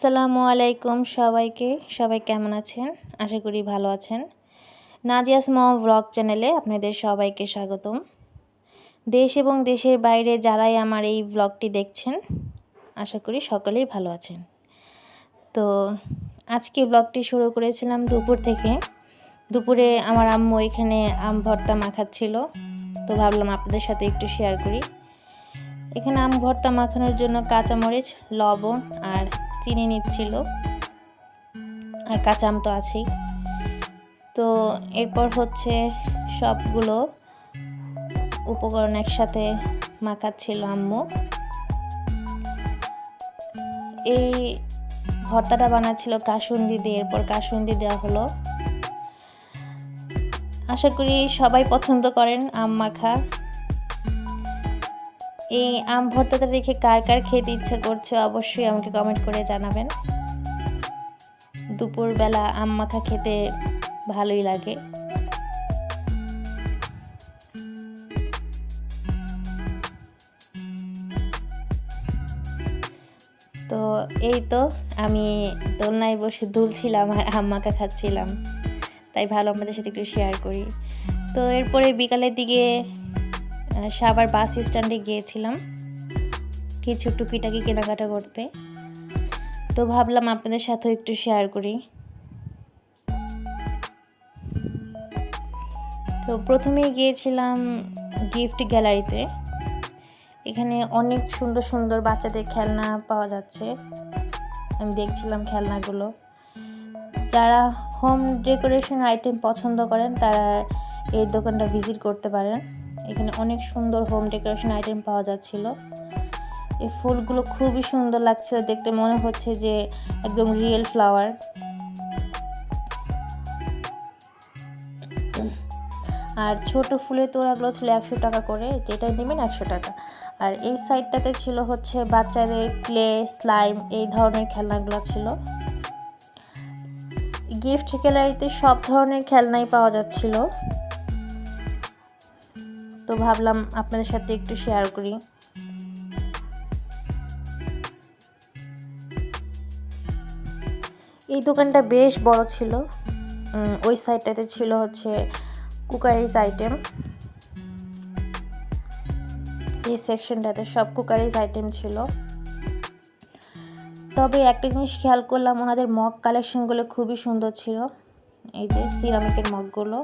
আসসালামু আলাইকুম সবাইকে। সবাই কেমন আছেন? আশা করি ভালো আছেন। নাজিয়াস মম ব্লগ চ্যানেলে আপনাদের সবাইকে স্বাগতম। দেশ এবং দেশের বাইরে যারাই আমার এই ব্লগটি দেখছেন, আশা করি সকলেই ভালো আছেন। তো আজকে ব্লগটি শুরু করেছিলাম দুপুর থেকে। দুপুরে আমার আম্মু এখানে আম ভর্তা মাখাচ্ছিল। তো ভাবলাম আপনাদের সাথে একটু শেয়ার করি। এখানে আম ভর্তা মাখানোর জন্য কাঁচামরিচ, লবণ আর চিনি নিচ্ছিল। আর কাঁচা আম তো আছেই। তো এরপর হচ্ছে সবগুলো উপকরণ একসাথে মাখাচ্ছিল আম্মু। এই ভর্তাটা বানাচ্ছিল কাসুন্দি দিয়ে, এরপর কাসুন্দি দেওয়া হলো। আশা করি সবাই পছন্দ করেন আম মাখা। এই আম ভর্তাটা দেখে কার কার খেতে ইচ্ছে করছে অবশ্যই আমাকে কমেন্ট করে জানাবেন। দুপুরবেলা আম মাখা খেতে ভালোই লাগে। তো এই তো আমি দোলনায় বসে দুলছিলাম আর আম মাখা খাচ্ছিলাম। তাই ভালো আমাদের সাথে একটু শেয়ার করি। তো এরপরে বিকালের দিকে সাবার বাস স্ট্যান্ডে গিয়েছিলাম কিছু টুকিটাকি কেনাকাটা করতে। তো ভাবলাম আপনাদের সাথেও একটু শেয়ার করি। তো প্রথমেই গিয়েছিলাম গিফট গ্যালারিতে এখানে অনেক সুন্দর সুন্দর বাচ্চাদের খেলনা পাওয়া যাচ্ছে। আমি দেখছিলাম খেলনাগুলো। যারা হোম ডেকোরেশন আইটেম পছন্দ করেন তারা এই দোকানটা ভিজিট করতে পারেন। এখানে অনেক সুন্দর হোম ডেকোরেশন আইটেম পাওয়া যাচ্ছিল। এই ফুলগুলো খুবই সুন্দর লাগছিল দেখতে, মনে হচ্ছে যে একদম রিয়েল ফ্লাওয়ার আর ছোট ফুলের তোড়াগুলো ছিল একশো টাকা করে, যেটা নেবেন একশো টাকা। আর এই সাইডটাতে ছিল হচ্ছে বাচ্চাদের ক্লে স্লাইম এই ধরনের খেলনাগুলো ছিল। গিফট গ্যালারিতে সব ধরনের খেলনাই পাওয়া যাচ্ছিল। তো ভাবলাম আপনাদের সাথে একটু শেয়ার করি। এই দোকানটা বেশ বড় ছিল। ওই সাইডটাতে ছিল হচ্ছে কুকারিজ আইটেম এই সেকশনটাতে সব কুকারিজ আইটেম ছিল। তবে একটা জিনিস খেয়াল করলাম, ওনাদের মগ কালেকশনগুলো খুবই সুন্দর ছিল। এই যে সিরামিকের মগগুলো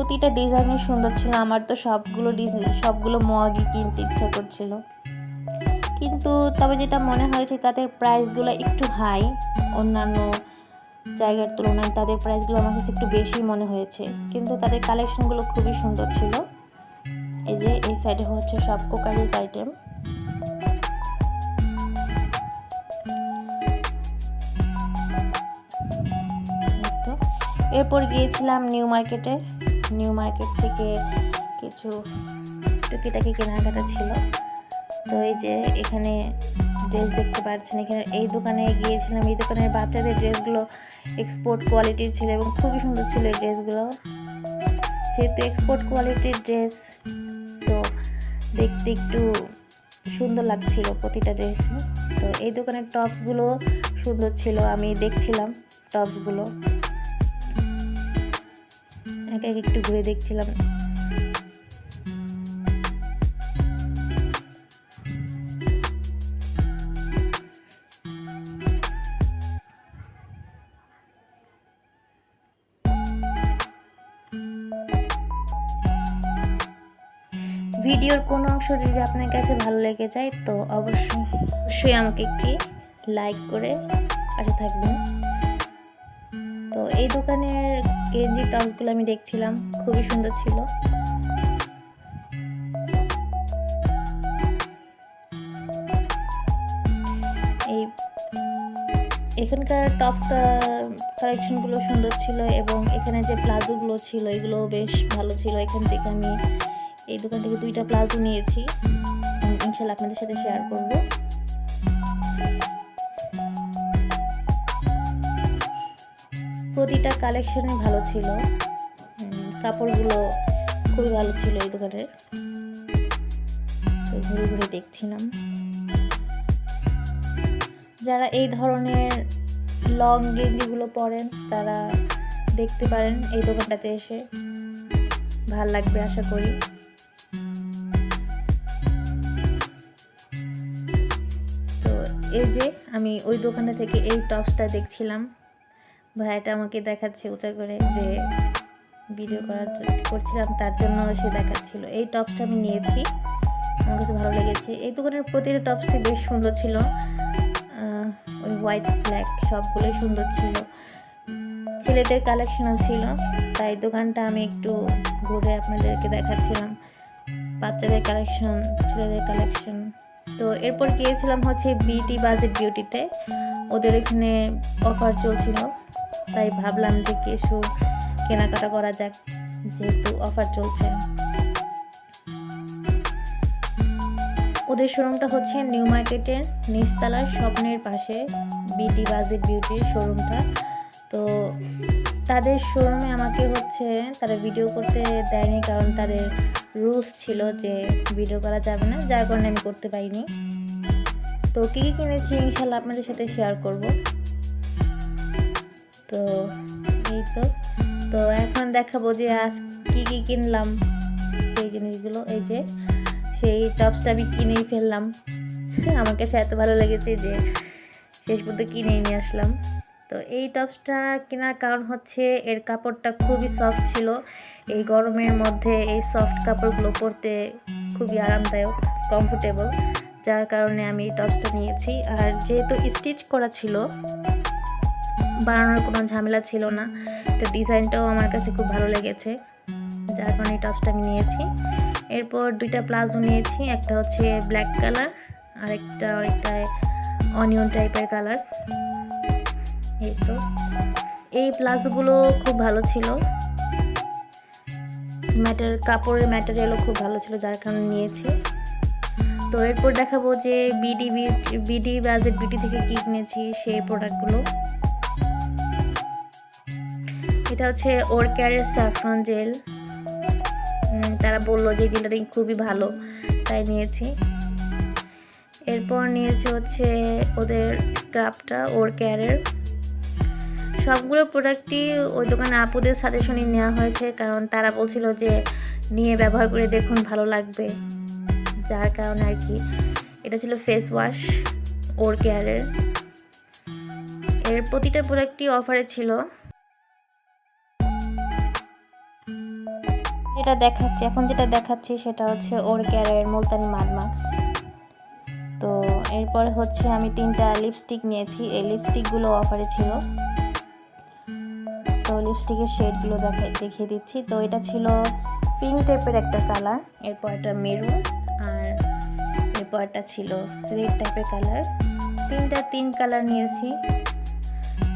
প্রতিটা ডিজাইনই সুন্দর ছিল, আমার তো সবগুলো ডিজাইন সবগুলো মগই কিনতে ইচ্ছা করছিল। কিন্তু তবে যেটা মনে হয়েছে, তাদের প্রাইসগুলো একটু হাই অন্যান্য জায়গার তুলনায় তাদের প্রাইসগুলো আমার কাছে একটু বেশি মনে হয়েছে। কিন্তু তাদের কালেকশনগুলো খুবই সুন্দর ছিল। এই যে, এই সাইডে হচ্ছে সব কোকারিজ আইটেম এরপর গিয়েছিলাম নিউ মার্কেটে নিউ মার্কেট থেকে কিছু টুকিটাকি কেনাকাটা ছিল। তো এই যে এখানে ড্রেস দেখতে পাচ্ছেন, এখানে এই দোকানে গিয়েছিলাম। এই দোকানের বাচ্চাদের ড্রেসগুলো এক্সপোর্ট কোয়ালিটির ছিল এবং খুবই সুন্দর ছিল এই ড্রেসগুলো যেহেতু এক্সপোর্ট কোয়ালিটির ড্রেস তো দেখতে একটু সুন্দর লাগছিল প্রতিটা ড্রেস তো এই দোকানের টপসগুলো সুন্দর ছিল, আমি দেখছিলাম টপসগুলো এক এক একটু ঘুরে দেখছিলাম। ভিডিওর কোনো অংশ যদি আপনার কাছে ভালো লেগে যায়, তো অবশ্যই অবশ্যই আমাকে একটি লাইক করে পাশে থাকবেন। তো এই দোকানের গেঞ্জি টপসগুলো আমি দেখছিলাম, খুবই সুন্দর ছিল। এই এখানকার টপস কালেকশনগুলো সুন্দর ছিল এবং এখানে যে প্লাজোগুলো ছিল এগুলো বেশ ভালো ছিল। এখান থেকে আমি এই দোকান থেকে দুইটা প্লাজো নিয়েছি। ইনশাল্লাহ আপনাদের সাথে শেয়ার করব। প্রতিটা কালেকশনই ভালো ছিল। কাপড়গুলো খুবই ভালো ছিল এই দোকানের। ঘুরে ঘুরে দেখছিলাম। যারা এই ধরনের লং গেঞ্জিগুলো পরেন, তারা দেখতে পারেন এই দোকানটাতে এসে। ভালো লাগবে আশা করি। তো এই যে আমি ওই দোকানে থেকে এই টপসটা দেখছিলাম। ভাইয়াটা আমাকে দেখাচ্ছে উঁচা করে যে ভিডিও করার করছিলাম, তার জন্য সে দেখাচ্ছিল। এই টপসটা আমি নিয়েছি, আমার কাছে ভালো লেগেছে। এই দোকানের প্রতিটা টপসই বেশ সুন্দর ছিল। ওই হোয়াইট ব্ল্যাক সবগুলোই সুন্দর ছিল। ছেলেদের কালেকশনও ছিল, তাই দোকানটা আমি একটু ঘুরে আপনাদেরকে দেখাচ্ছিলাম। বাচ্চাদের কালেকশন ছেলেদের কালেকশন তো এরপর গিয়েছিলাম হচ্ছে বিটি বাজেট বিউটিতে ওদের এখানে অফার চলছিল। তাই ভাবলাম যে কিছু কেনাকাটা করা যাক, যেহেতু অফার চলছে। ওদের শোরুমটা হচ্ছে নিউ মার্কেটের নিচতলার স্বপ্নের পাশে বিটি বাজেট বিউটির শোরুমটা তো তাদের শোরুমে আমাকে হচ্ছে তারা ভিডিও করতে দেয়নি কারণ তাদের রুলস ছিল যে ভিডিও করা যাবে না, যার কারণে আমি করতে পারিনি। তো কী কী কিনেছি ইনশাল্লাহ আপনাদের সাথে শেয়ার করব। তো এই তো তো এখন দেখাবো যে আজ কী কী কিনলাম। সেই জিনিসগুলো, এই যে সেই টপসটা আমি কিনেই ফেললাম। আমার কাছে এত ভালো লেগেছে যে শেষ পর্যন্ত কিনে নিয়ে আসলাম। তো এই টপসটা কেনার কারণ হচ্ছে এর কাপড়টা খুবই সফট ছিল। এই গরমের মধ্যে এই সফট কাপড়গুলো পরতে খুবই আরামদায়ক কমফোর্টেবল যার কারণে আমি এই টপসটা নিয়েছি। আর যেহেতু স্টিচ করা ছিল বানানোর কোনো ঝামেলা ছিল না। তো ডিজাইনটাও আমার কাছে খুব ভালো লেগেছে। যার কারণে এই টপসটা আমি নিয়েছি। এরপর দুইটা প্লাজো নিয়েছি। একটা হচ্ছে ব্ল্যাক কালার আর একটা অনেকটা অনিয়ন টাইপের কালার এই তো। এই প্লাজোগুলো খুব ভালো ছিল। ম্যাটার কাপড়ের ম্যাটেরিয়ালও খুব ভালো ছিল, যার কারণে নিয়েছি। তো এরপর দেখাবো যে বিডি বিডি বাজেট বিডি থেকে কী কিনেছি সেই প্রোডাক্টগুলো এটা হচ্ছে ওর ক্যারের স্যাফরন জেল। তারা বলল যে জেলটা খুবই ভালো, তাই নিয়েছি। এরপর নিয়েছি হচ্ছে ওদের স্ক্রাবটা ওর কেয়ারের সবগুলো প্রোডাক্টই ওই দোকানে আপুদের সাজেশনই নেওয়া হয়েছে, কারণ তারা বলছিল যে নিয়ে ব্যবহার করে দেখুন ভালো লাগবে, যার কারণে আর কি। এটা ছিল ফেস ওয়াশ ওর কেয়ারের এর প্রতিটা প্রোডাক্টই অফারে ছিল। যেটা দেখাচ্ছি, এখন যেটা দেখাচ্ছি সেটা হচ্ছে ওর ক্যারের মুলতানি মাড মাস্ক। তো এরপরে হচ্ছে আমি তিনটা লিপস্টিক নিয়েছি। এই লিপস্টিকগুলো অফারে ছিল। তো লিপস্টিকের শেডগুলো দেখাই দেখিয়ে দিচ্ছি। তো এটা ছিল পিঙ্ক টাইপের একটা কালার এরপর একটা মেরুন আর এরপর একটা ছিল রেড টাইপের কালার তিনটা, তিন কালার নিয়েছি।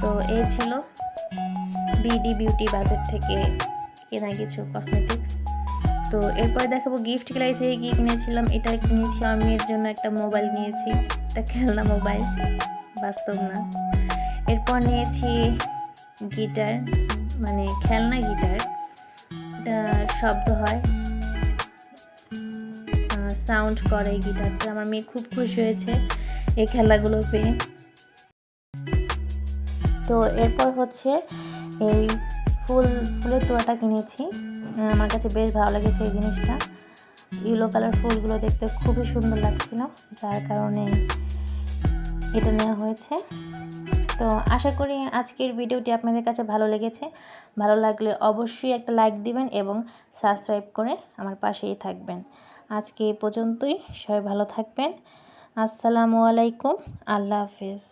তো এই ছিল বিডি বিউটি বাজার থেকে কেনা কিছু কসমেটিক্স তো এরপর দেখাবো গিফট ক্লাই থেকে কী কিনেছিলাম, এটা কিনেছি আমার মেয়ের জন্য একটা মোবাইল নিয়েছি। একটা খেলনা মোবাইল বাস্তব না। এরপর নিয়েছি গিটার মানে খেলনা গিটার শব্দ হয়। সাউন্ড করে গিটারটা আমার মেয়ে খুব খুশি হয়েছে এই খেলাগুলো পেয়ে। তো এরপর হচ্ছে এই ফুল, ফুলের তোড়াটা কিনেছি। আমার কাছে বেশ ভালো লেগেছে এই জিনিসটা। ইয়েলো কালার ফুলগুলো দেখতে খুবই সুন্দর লাগছিল, যার কারণে এটা নেওয়া হয়েছে। তো আশা করি আজকের ভিডিওটি আপনাদের কাছে ভালো লেগেছে। ভালো লাগলে অবশ্যই একটা লাইক দিবেন এবং সাবস্ক্রাইব করে আমার পাশেই থাকবেন। আজকে এই পর্যন্তই, সবাই ভালো থাকবেন। আসসালামু আলাইকুম, আল্লাহ হাফেজ।